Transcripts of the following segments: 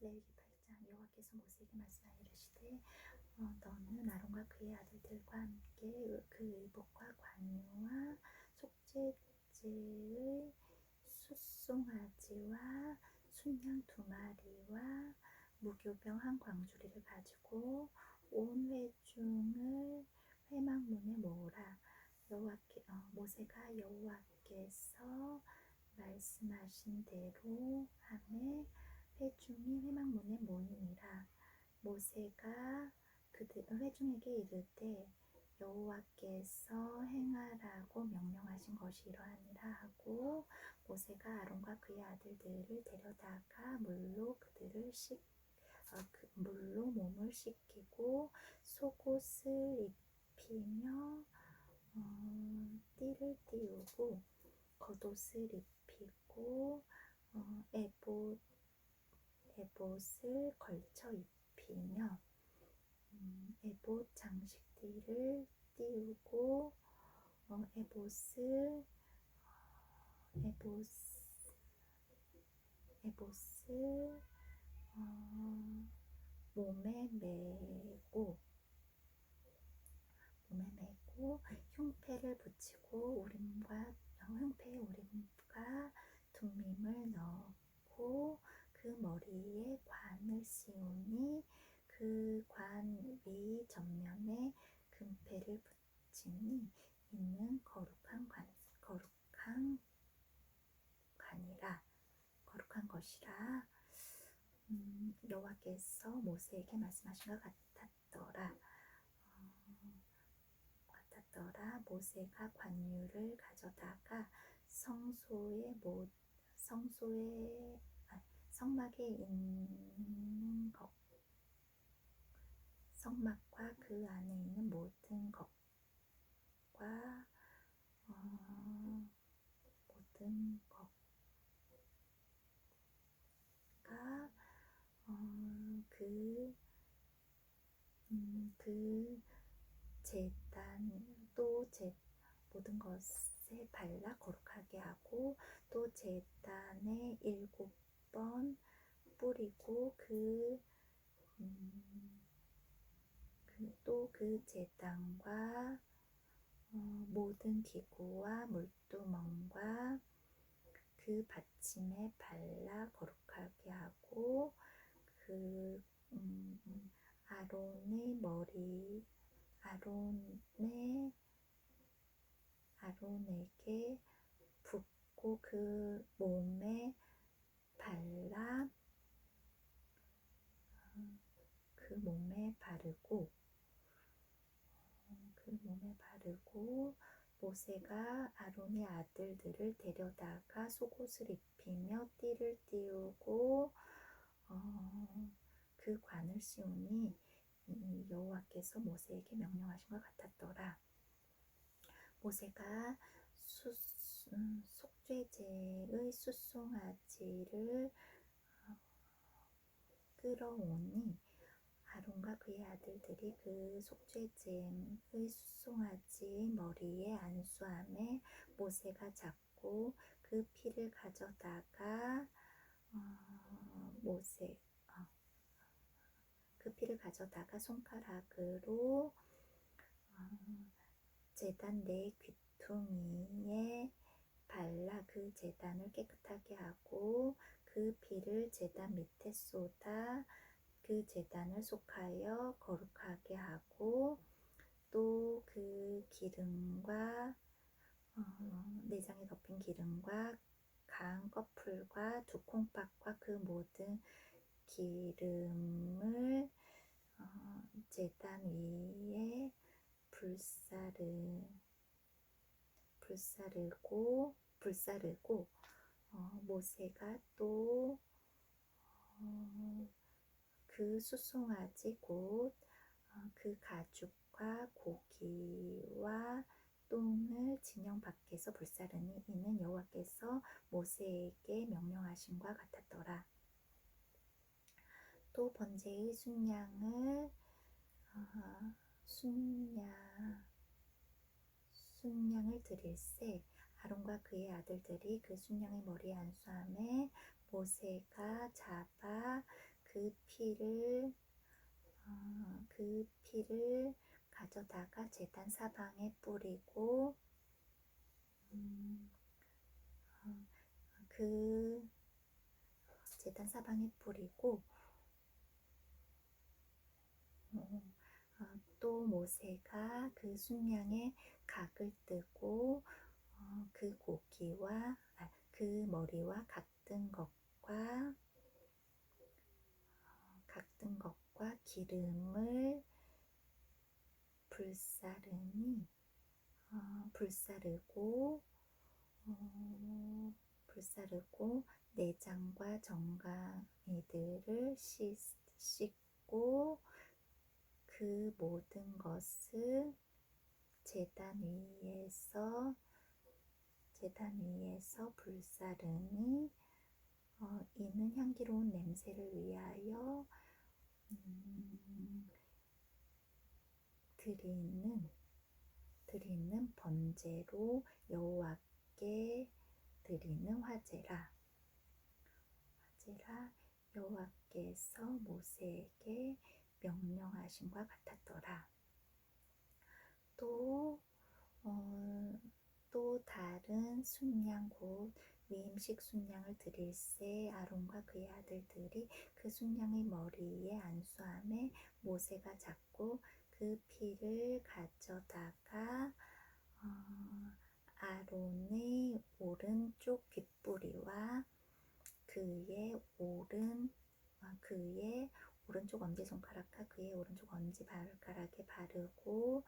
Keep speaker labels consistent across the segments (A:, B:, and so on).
A: 레위기 8장 여호와께서 모세에게 말씀하여 이르시되 어, 너는 아론과 그의 아들들과 함께 그 의복과 관유와 속죄제의 숫송아지와 순양 두 마리와 무교병 한 광주리를 가지고 온 회중을 회막문에 모으라. 여호와께 어, 모세가 여호와께서 말씀하신 대로 하매 회중이 회막문에 모이니라 모세가 그들 회중에게 이르되 여호와께서 행하라고 명령하신 것이 이러하니라 하고 모세가 아론과 그의 아들들을 데려다가 물로 그들을 씻 어, 그 물로 몸을 씻기고 속옷을 입히며 어, 띠를 띠우고 겉옷을 입히고 어, 에봇 에봇을 걸쳐 입히며 음, 에봇 장식띠를 띠우고 어, 에봇을 어, 에봇 에봇을 어, 몸에 메고 몸에 메고 흉패를 붙이고 우림과 흉패에 우림과 둠밈을 넣고 그 머리에 관을 씌우니 그 관 위 전면에 금패를 붙이니 이는 거룩한 관 거룩한 관이라 거룩한 것이라 음, 여호와께서 모세에게 말씀하신 것 같았더라. 어, 같았더라. 모세가 관유를 가져다가 성소의 모 성소의 아, 성막에 있는 것 성막과 그 안에 있는 모든 것과 어, 모든 것과 어, 그, 음, 그 제단 또 제, 모든 것에 발라 거룩하게 하고 또 제단에 일곱 번 뿌리고 그 음, 또그 제단과 어, 모든 기구와 물두멍과 그 받침에 발라 거룩하게 하고 그 음, 아론의 머리 아론의 아론에게 붓고 그 몸에 발라 어, 그 몸에 바르고 그 몸에 바르고 모세가 아론의 아들들을 데려다가 속옷을 입히며 띠를 띠우고 어, 그 관을 씌우니 여호와께서 모세에게 명령하신 것 같았더라. 모세가 수, 음, 속죄제의 숫송아지를 어, 끌어오니 아론과 그의 아들들이 그 속죄제의 숫송아지 머리에 안수함에 모세가 잡고 그 피를 가져다가 어, 모세 어, 그 피를 가져다가 손가락으로 어, 제단 내 귀퉁이에 발라 그 제단을 깨끗하게 하고 그 피를 제단 밑에 쏟아 그 제단을 속하여 거룩하게 하고 또 그 기름과 어, 내장에 덮인 기름과 강 꺼풀과 두 콩밥과 그 모든 기름을 어, 제단 위에 불사르 불사르고 불사르고 어, 모세가 또그 어, 그 수송아지 곧그 어, 가죽과 고기와 똥을 진영 밖에서 불사르니 이는 여호와께서 모세에게 명령하신 과 같았더라. 또 번제의 순양을 어, 순양 순양을 드릴세 아론과 그의 아들들이 그 순양의 머리에 안수함에 모세가 잡아 그그 피를 어, 그 피를 가져다가 제단 사방에 뿌리고 음, 어, 그 제단 사방에 뿌리고 어, 어, 또 모세가 그 순양의 각을 뜨고 어, 그 고기와 아, 그 머리와 각든 것과 어, 각든 것과 기름을 불사르니 어, 불사르고 어, 불사르고 내장과 정강이들을 씻고 그 모든 것을 제단 위에서 제단 위에서 불사르니 어, 이는 향기로운 냄새를 위하여 음, 드리는 드리는 번제로 여호와께 드리는 화제라. 화제라. 여호와께서 모세에게 명령하신과 같았더라. 또, 어, 또 다른 순양 곧 위임식 순양을 드릴새 아론과 그의 아들들이 그 순양의 머리에 안수함에 모세가 잡고 그 피를 가져다가 어, 아론의 오른쪽 귓뿌리와 그의 오른 어, 그의 오른쪽 엄지손가락과 그의 오른쪽 엄지발가락에 바르고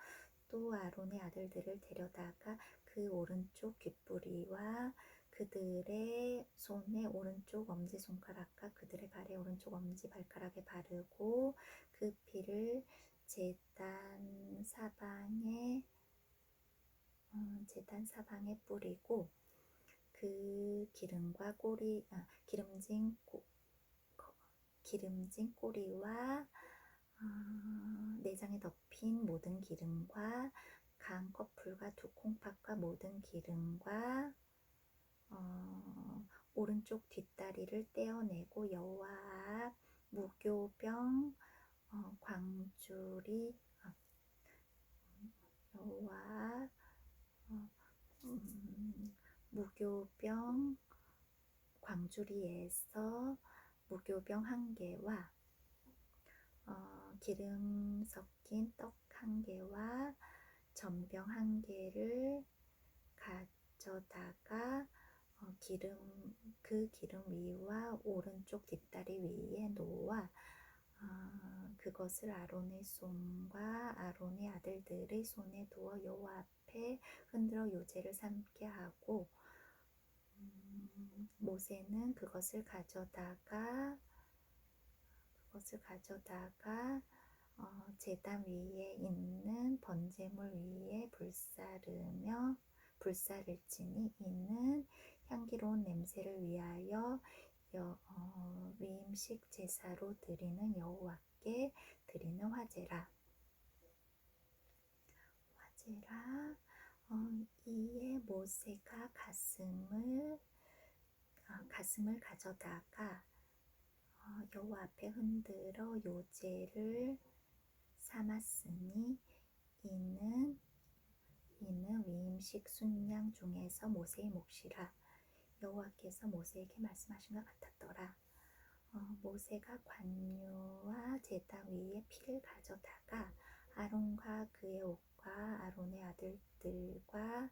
A: 또 아론의 아들들을 데려다가 그 오른쪽 귓뿌리와 그들의 손에 오른쪽 엄지손가락과 그들의 발에 오른쪽 엄지발가락에 바르고 그 피를 제단 사방에 어, 제단 사방에 뿌리고 그 기름과 꼬리 아, 기름진 꼬, 기름진 꼬리와 어, 내장에 덮인 모든 기름과 간 커플과 두 콩팥과 모든 기름과 어, 오른쪽 뒷다리를 떼어내고 여호와 앞 무교병 어, 광주리 어, 여호와 어, 음, 무교병 광주리에서 무교병 한 개와 어, 기름 섞인 떡 한 개와 전병 한 개를 가져다가 어, 기름 그 기름 위와 오른쪽 뒷다리 위에 놓아 어, 그것을 아론의 손과 아론의 아들들의 손에 두어 여호와 앞에 흔들어 요제를 삼게 하고 음, 모세는 그것을 가져다가 그것을 가져다가 어, 제단 위에 있는 번제물 위에 불사르며 불사를 지니 이는 향기로운 냄새를 위하여 여, 어, 위임식 제사로 드리는 여호와께 드리는 화제라. 화제라. 어, 이에 모세가 가슴을 어, 가슴을 가져다가 어, 여호와 앞에 흔들어 요제를 삼았으니 이는 이는 위임식 순양 중에서 모세의 몫이라 여호와께서 모세에게 말씀하신 것 같았더라. 어, 모세가 관유와 제단 위에 피를 가져다가 아론과 그의 옷 과 아론의 아들들과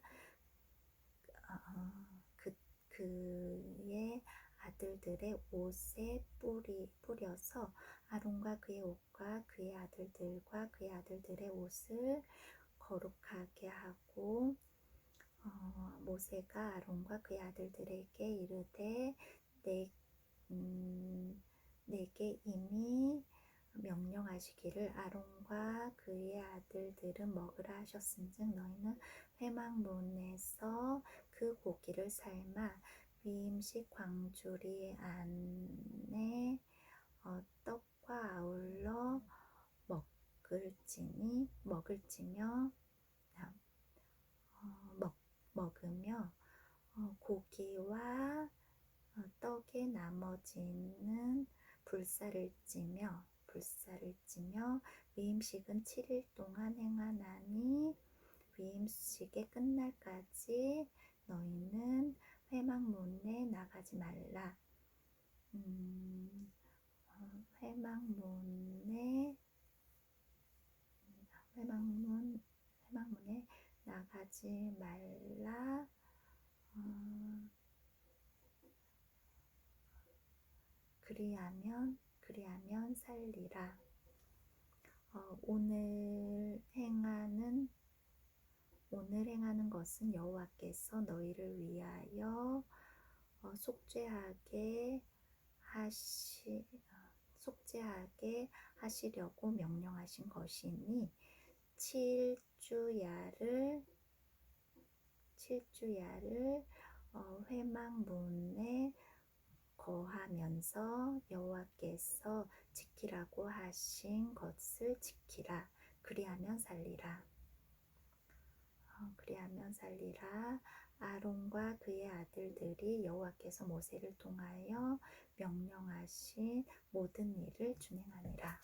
A: 어, 그, 그의 아들들의 옷에 뿌리, 뿌려서 아론과 그의 옷과 그의 아들들과 그의 아들들의 옷을 거룩하게 하고 어, 모세가 아론과 그의 아들들에게 이르되 내, 음, 내게 이미 명령하시기를 아론과 그의 아들들은 먹으라 하셨은즉 너희는 회막문에서 그 고기를 삶아 위임식 광주리 안에 어, 떡과 아울러 먹을지니 먹을지며 어, 먹, 먹으며 어, 고기와 어, 떡의 나머지는 불사를 찌며 불사를 찌며 위임식은 7일 동안 행하나니 위임식의 끝날까지 너희는 회막문에 나가지 말라. 음, 어, 회막문에 회막문 회막문에 나가지 말라. 어, 그리하면 그리하면 살리라. 어, 오늘 행하는 오늘 행하는 것은 여호와께서 너희를 위하여 어, 속죄하게 하시 어, 속죄하게 하시려고 명령하신 것이니 칠주야를 칠주야를 어, 회막문에 거하면서 여호와께서 지키라고 하신 것을 지키라. 그리하면 살리라. 어, 그리하면 살리라. 아론과 그의 아들들이 여호와께서 모세를 통하여 명령하신 모든 일을 준행하니라.